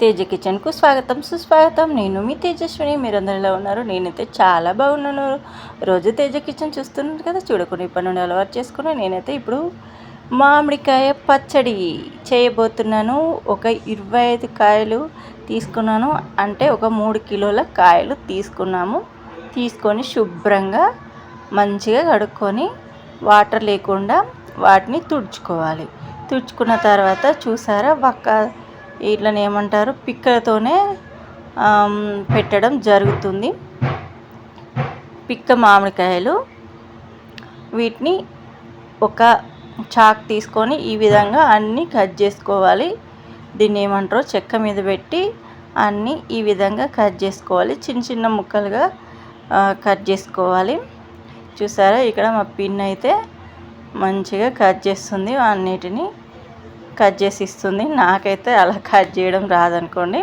తేజ కిచెన్కు స్వాగతం సుస్వాగతం. నేను మీ తేజస్విని. మీరు అందరిలో ఉన్నారు. నేనైతే చాలా బాగున్నాను. రోజు తేజ కిచెన్ చూస్తున్నారు కదా. చూడకుండా ఇప్పటి నుండి అలవాటు చేసుకుని నేనైతే ఇప్పుడు మామిడికాయ పచ్చడి చేయబోతున్నాను. ఒక ఇరవై ఐదు కాయలు తీసుకున్నాను. అంటే ఒక మూడు కిలోల కాయలు తీసుకున్నాము. తీసుకొని శుభ్రంగా మంచిగా కడుక్కొని వాటర్ లేకుండా వాటిని తుడుచుకోవాలి. తుడుచుకున్న తర్వాత చూసారా? ఒక్క వీటిని ఏమంటారు? పిక్కలతోనే పెట్టడం జరుగుతుంది. పిక్క మామిడికాయలు వీటిని ఒక చాక్ తీసుకొని ఈ విధంగా అన్నీ కట్ చేసుకోవాలి. దీన్ని ఏమంటారో? చెక్క మీద పెట్టి అన్నీ ఈ విధంగా కట్ చేసుకోవాలి. చిన్న చిన్న ముక్కలుగా కట్ చేసుకోవాలి. చూసారా? ఇక్కడ మా పిన్ అయితే మంచిగా కట్ చేస్తుంది అన్నిటినీ. కట్ చేసి ఇస్తుంది. నాకైతే అలా కట్ చేయడం రాదనుకోండి.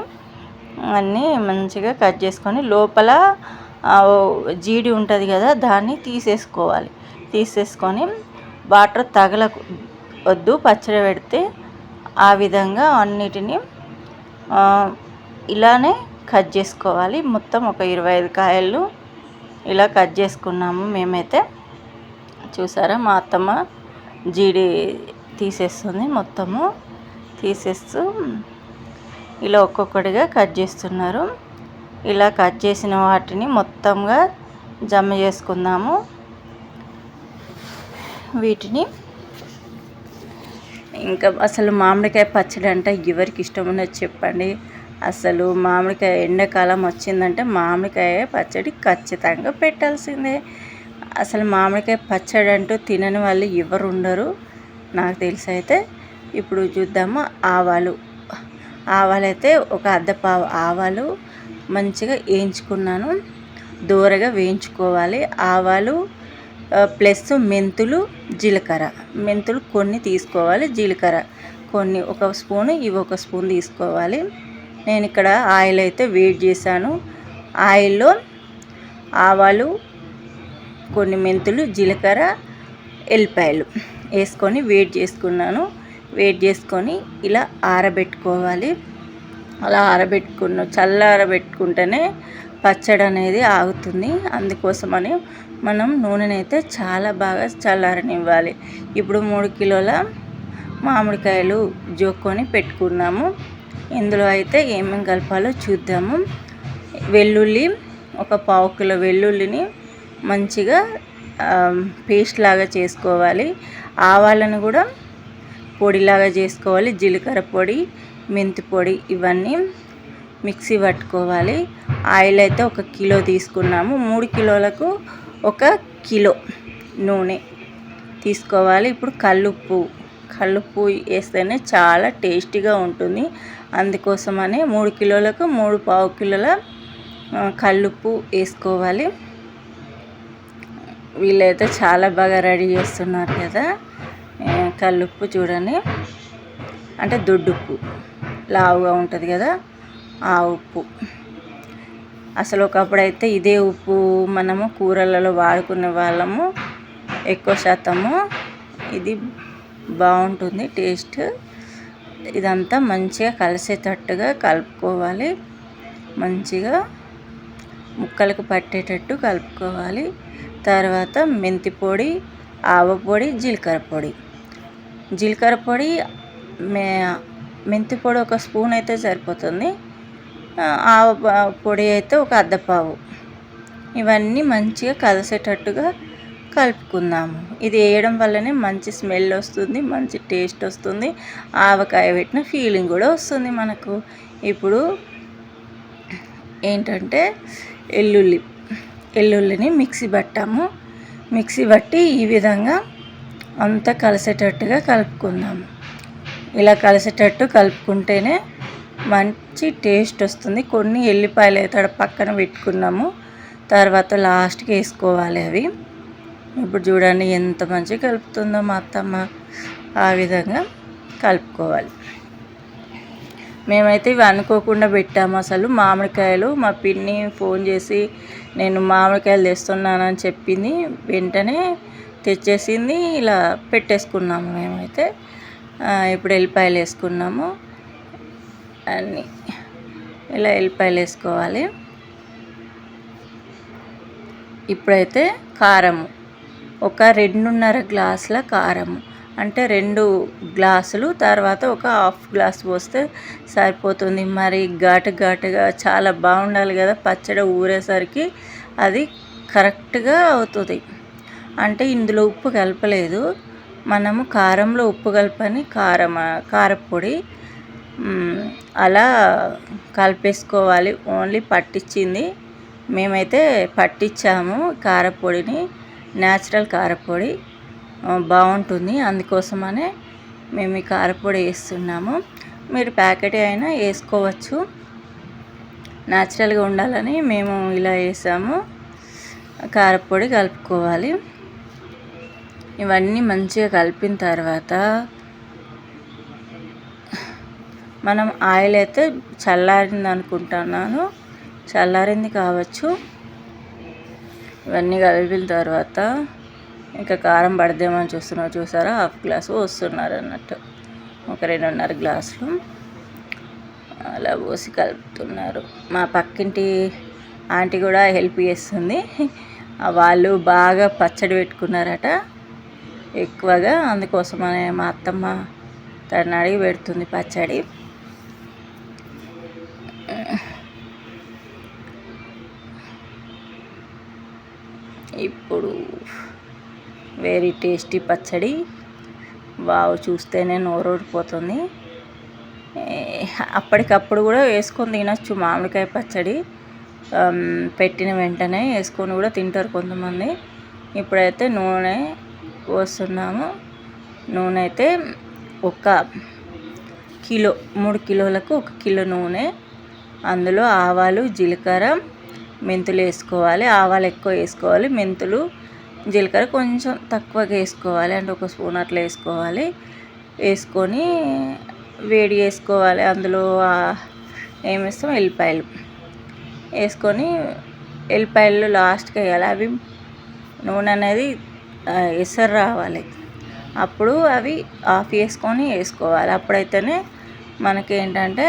అన్నీ మంచిగా కట్ చేసుకొని లోపల జీడి ఉంటుంది కదా దాన్ని తీసేసుకోవాలి. తీసేసుకొని వాటర్ తగల వద్దు పచ్చడి పెడితే ఆ విధంగా అన్నిటిని ఇలానే కట్ చేసుకోవాలి. మొత్తం ఒక ఇరవై ఐదు కాయలు ఇలా కట్ చేసుకున్నాము మేమైతే. చూసారా మా అత్తమ్మ జీడి తీసేస్తుంది మొత్తము. తీసేస్తూ ఇలా ఒక్కొక్కటిగా కట్ చేస్తున్నారు. ఇలా కట్ చేసిన వాటిని మొత్తంగా జమ చేసుకుందాము. వీటిని ఇంకా అసలు మామిడికాయ పచ్చడి అంటే ఎవరికి ఇష్టం ఉన్నది చెప్పండి. అసలు మామిడికాయ ఎండాకాలం వచ్చిందంటే మామిడికాయ పచ్చడి ఖచ్చితంగా పెట్టాల్సిందే. అసలు మామిడికాయ పచ్చడి అంటూ తినని వాళ్ళు ఎవరు ఉండరు. నాకు తెలిసి అయితే ఇప్పుడు చూద్దాము ఆవాలు. ఆవాలు అయితే ఒక అద్దపావు ఆవాలు మంచిగా వేయించుకున్నాను. దూరగా వేయించుకోవాలి. ఆవాలు ప్లస్ మెంతులు జీలకర్ర. మెంతులు కొన్ని తీసుకోవాలి. జీలకర్ర కొన్ని ఒక స్పూన్ ఇవి ఒక స్పూన్ తీసుకోవాలి. నేను ఇక్కడ ఆయిల్ అయితే వేడి చేశాను. ఆయిల్లో ఆవాలు కొన్ని మెంతులు జీలకర్ర ఎల్లిపాయలు వేసుకొని వేడి చేసుకున్నాను. వేడి చేసుకొని ఇలా ఆరబెట్టుకోవాలి. అలా ఆరబెట్టుకున్న చల్ల ఆరబెట్టుకుంటేనే పచ్చడి అనేది ఆగుతుంది. అందుకోసమని మనం నూనెనైతే చాలా బాగా చల్లారనివ్వాలి. ఇప్పుడు మూడు కిలోల మామిడికాయలు జోక్కొని పెట్టుకున్నాము. ఇందులో అయితే ఏమేమి కలపాలో చూద్దాము. వెల్లుల్లి ఒక పావు కిలో వెల్లుల్లిని మంచిగా పేస్ట్ లాగా చేసుకోవాలి. ఆవాలను కూడా పొడిలాగా చేసుకోవాలి. జీలకర్ర పొడి మెంతి పొడి ఇవన్నీ మిక్సీ పట్టుకోవాలి. ఆయిల్ అయితే ఒక కిలో తీసుకున్నాము. మూడు కిలోలకు ఒక కిలో నూనె తీసుకోవాలి. ఇప్పుడు కల్లుప్పు కల్లుప్పు వేస్తేనే చాలా టేస్టీగా ఉంటుంది. అందుకోసమని మూడు కిలోలకు మూడు పావు కిలోల కల్లుప్పు వేసుకోవాలి. వీళ్ళైతే చాలా బాగా రెడీ చేస్తున్నారు కదా. కల్లుప్పు చూడండి. అంటే దొడ్డుప్పు. లావుగా ఉంటుంది కదా. ఆ ఉప్పు. అసలు ఒకప్పుడైతే ఇదే ఉప్పు మనము కూరలలో వాడుకునే వాళ్ళము ఎక్కువ శాతము. ఇది బాగుంటుంది టేస్ట్. ఇదంతా మంచిగా కలిసేటట్టుగా కలుపుకోవాలి. మంచిగా ముక్కలకు పట్టేటట్టు కలుపుకోవాలి. తర్వాత మెంతి పొడి ఆవ పొడి జీలకర్ర పొడి. జీలకర్ర పొడి మే మెంతి పొడి ఒక స్పూన్ అయితే సరిపోతుంది. ఆవ పొడి అయితే ఒక అద్దపావు ఇవన్నీ మంచిగా కలిసేటట్టుగా కలుపుకుందాము. ఇది వేయడం వల్లనే మంచి స్మెల్ వస్తుంది మంచి టేస్ట్ వస్తుంది. ఆవకాయ పెట్టిన ఫీలింగ్ కూడా వస్తుంది మనకు. ఇప్పుడు ఏంటంటే ఎల్లుల్లి ఎల్లుల్లిని మిక్సీ పట్టాము. మిక్సీ పట్టి ఈ విధంగా అంతా కలిసేటట్టుగా కలుపుకుందాము ఇలా కలిసేటట్టు కలుపుకుంటేనే మంచి టేస్ట్ వస్తుంది. కొన్ని ఎల్లిపాయలు అయితే పక్కన పెట్టుకున్నాము. తర్వాత లాస్ట్కి వేసుకోవాలి అవి. ఇప్పుడు చూడండి ఎంత మంచిగా కలుపుతుందో మా అత్తమ్మ. ఆ విధంగా కలుపుకోవాలి. మేమైతే ఇవి అనుకోకుండా పెట్టాము అసలు. మామిడికాయలు మా పిన్ని ఫోన్ చేసి నేను మామిడికాయలు తెస్తున్నానని చెప్పింది. వెంటనే తెచ్చేసింది ఇలా పెట్టేసుకున్నాము మేమైతే. ఇప్పుడు ఎల్లిపాయలు వేసుకున్నాము. అన్నీ ఇలా ఎల్లిపాయలు వేసుకోవాలి. ఇప్పుడైతే కారము. ఒక రెండున్నర గ్లాసుల కారము. అంటే రెండు గ్లాసులు తర్వాత ఒక హాఫ్ గ్లాస్ పోస్తే సరిపోతుంది. మరి ఘాటు ఘాటుగా చాలా బాగుండాలి కదా పచ్చడి ఊరేసరికి అది కరెక్ట్గా అవుతుంది. అంటే ఇందులో ఉప్పు కలపలేదు. మనము కారంలో ఉప్పు కలపని కారం కారపొడి అలా కలిపేసుకోవాలి. ఓన్లీ పట్టించింది మేమైతే పట్టించాము కారపొడిని న్యాచురల్ కారపొడి. బాగుంటుంది. అందుకోసమనే మేము ఈ కారపొడి వేస్తున్నాము. మీరు ప్యాకెట్ అయినా వేసుకోవచ్చు. న్యాచురల్గా ఉండాలని మేము ఇలా వేసాము. కారపొడి కలుపుకోవాలి. ఇవన్నీ మంచిగా కలిపిన తర్వాత మనం ఆయిల్ అయితే చల్లారింది అనుకుంటున్నాను. చల్లారింది కావచ్చు. ఇవన్నీ కలిపిన తర్వాత ఇంకా కారం పడదేమని చూస్తున్నా చూసారా? హాఫ్ గ్లాసు వస్తున్నారు అన్నట్టు. ఒక రెండున్నర గ్లాసులు అలా పోసి కలుపుతున్నారు. మా పక్కింటి ఆంటీ కూడా హెల్ప్ చేస్తుంది. వాళ్ళు బాగా పచ్చడి పెట్టుకున్నారట ఎక్కువగా. అందుకోసమనే మా అత్తమ్మ తను అడిగి పెడుతుంది పచ్చడి. ఇప్పుడు వెరీ టేస్టీ పచ్చడి. వావ్ చూస్తేనే నోరూడిపోతుంది అప్పటికప్పుడు కూడా వేసుకొని తినచ్చు మామిడికాయ పచ్చడి. పెట్టిన వెంటనే వేసుకొని కూడా తింటారు కొంతమంది. ఇప్పుడైతే నూనె పోస్తున్నాము. నూనె అయితే ఒక కిలో మూడు కిలోలకు ఒక కిలో నూనె. అందులో ఆవాలు జీలకర్ర మెంతులు వేసుకోవాలి. ఆవాలు ఎక్కువ వేసుకోవాలి. మెంతులు జీలకర్ర కొంచెం తక్కువగా వేసుకోవాలి. అంటే ఒక స్పూన్ అట్లా వేసుకోవాలి. వేసుకొని వేడి చేసుకోవాలి. అందులో ఏం వేస్తాం? ఎల్లిపాయలు. వేసుకొని ఎల్లిపాయలు లాస్ట్కి వేయాలి. అవి నూనె అనేది ఎసరు రావాలి. అప్పుడు అవి ఆఫ్ చేసుకొని వేసుకోవాలి. అప్పుడైతేనే మనకి ఏంటంటే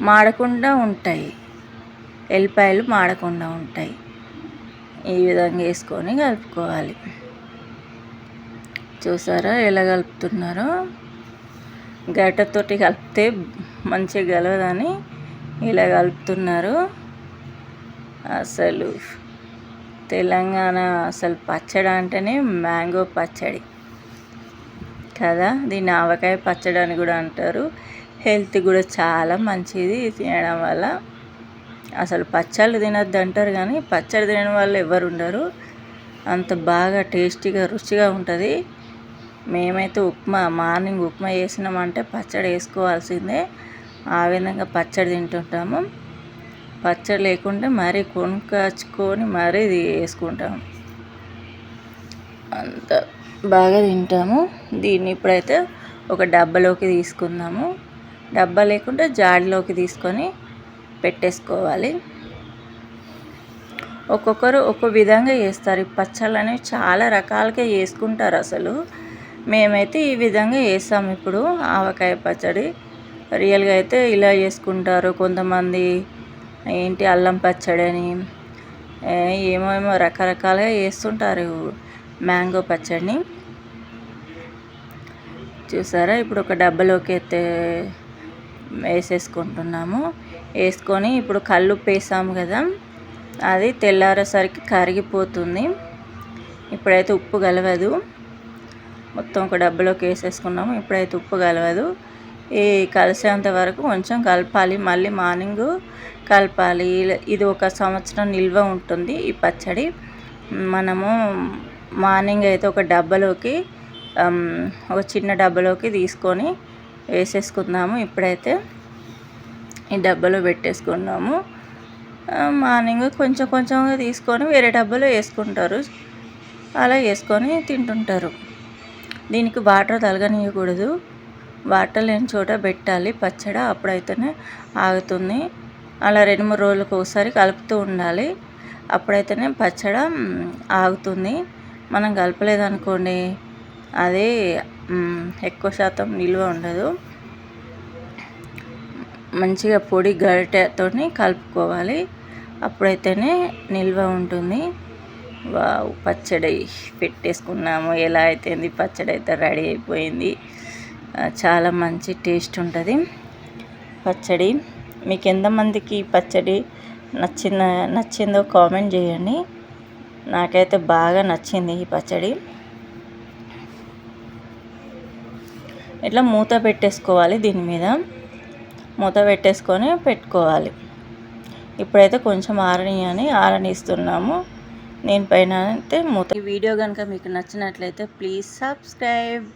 మాడకుండా ఉంటాయి. ఎల్లిపాయలు మాడకుండా ఉంటాయి. ఈ విధంగా వేసుకొని కలుపుకోవాలి. చూసారా ఎలా కలుపుతున్నారో? గడ్డతోటి కలిపితే మంచిగా గలవదని ఇలా కలుపుతున్నారు. అసలు తెలంగాణ అసలు పచ్చడి అంటేనే మ్యాంగో పచ్చడి కదా? దీన్ని ఆవకాయ పచ్చడి అని కూడా అంటారు. హెల్త్ కూడా చాలా మంచిది తినడం వల్ల. అసలు పచ్చళ్ళు తినద్దు అంటారు కానీ పచ్చడి తినని వాళ్ళు ఎవరు ఉండరు. అంత బాగా టేస్టీగా రుచిగా ఉంటుంది. మేమైతే ఉప్మా మార్నింగ్ ఉప్మా చేసినామంటే పచ్చడి వేసుకోవాల్సిందే. ఆ విధంగా పచ్చడి తింటుంటాము. పచ్చడి లేకుంటే మరీ కొనుక్కొచ్చుకొని మరీ వేసుకుంటాము. అంత బాగా తింటాము. దీన్ని ఇప్పుడైతే ఒక డబ్బాలోకి తీసుకుందాము. డబ్బా లేకుంటే జాడిలోకి తీసుకొని పెట్టేసుకోవాలి. ఒక్కొక్కరు ఒక్కో విధంగా చేస్తారు. ఈ పచ్చళ్ళు అనేవి చాలా రకాలుగా చేసుకుంటారు అసలు. మేమైతే ఈ విధంగా వేస్తాము ఇప్పుడు ఆవకాయ పచ్చడి రియల్గా అయితే ఇలా చేసుకుంటారు. కొంతమంది ఏంటి అల్లం పచ్చడి అని ఏమో ఏమో రకరకాలుగా వేస్తుంటారు మ్యాంగో పచ్చడిని. చూసారా? ఇప్పుడు ఒక డబ్బలోకి అయితే వేసేసుకుంటున్నాము. వేసుకొని ఇప్పుడు కళ్ళు వేసాము కదా అది తెల్లారేసరికి కరిగిపోతుంది. ఇప్పుడైతే ఉప్పు కలవదు. మొత్తం ఒక డబ్బాలోకి వేసేసుకున్నాము. ఇప్పుడైతే ఉప్పు కలవదు. ఈ కలిసేంత వరకు కొంచెం కలపాలి. మళ్ళీ మార్నింగ్ కలపాలి. ఇది ఒక సంవత్సరం నిల్వ ఉంటుంది ఈ పచ్చడి. మనము మార్నింగ్ అయితే ఒక డబ్బాలోకి ఒక చిన్న డబ్బాలోకి తీసుకొని వేసేసుకుందాము ఇప్పుడైతే. ఈ డబ్బాలో పెట్టేసుకున్నాము. మార్నింగ్ కొంచెం కొంచెంగా తీసుకొని వేరే డబ్బాలో వేసుకుంటారు. అలా వేసుకొని తింటుంటారు. దీనికి వాటర్ తలగనియకూడదు. వాటర్ లేని చోట పెట్టాలి. పచ్చడి అప్పుడైతేనే ఆగుతుంది. అలా రెండు మూడు రోజులకు ఒకసారి కలుపుతూ ఉండాలి. అప్పుడైతేనే పచ్చడి ఆగుతుంది. మనం కలపలేదనుకోండి అది ఎక్కువ శాతం నిల్వ ఉండదు. మంచిగా పొడి గరిటెతో కలుపుకోవాలి. అప్పుడైతేనే నిల్వ ఉంటుంది. వావ్ పచ్చడి పెట్టేసుకున్నాము. ఎలా అయితేంది? పచ్చడి అయితే రెడీ అయిపోయింది. చాలా మంచి టేస్ట్ ఉంటుంది. పచ్చడి. మీకు ఎంతమందికి పచ్చడి నచ్చిన నచ్చిందో కామెంట్ చేయండి. నాకైతే బాగా నచ్చింది ఈ పచ్చడి. ఇట్లా మూత పెట్టేసుకోవాలి దీని మీద. మూత పెట్టేసుకొని పెట్టుకోవాలి. ఇప్పుడైతే కొంచెం ఆరనియని ఆరనిస్తున్నాము. నేను పైన అయితే మూత ఈ వీడియో కనుక మీకు నచ్చినట్లయితే ప్లీజ్ సబ్స్క్రైబ్.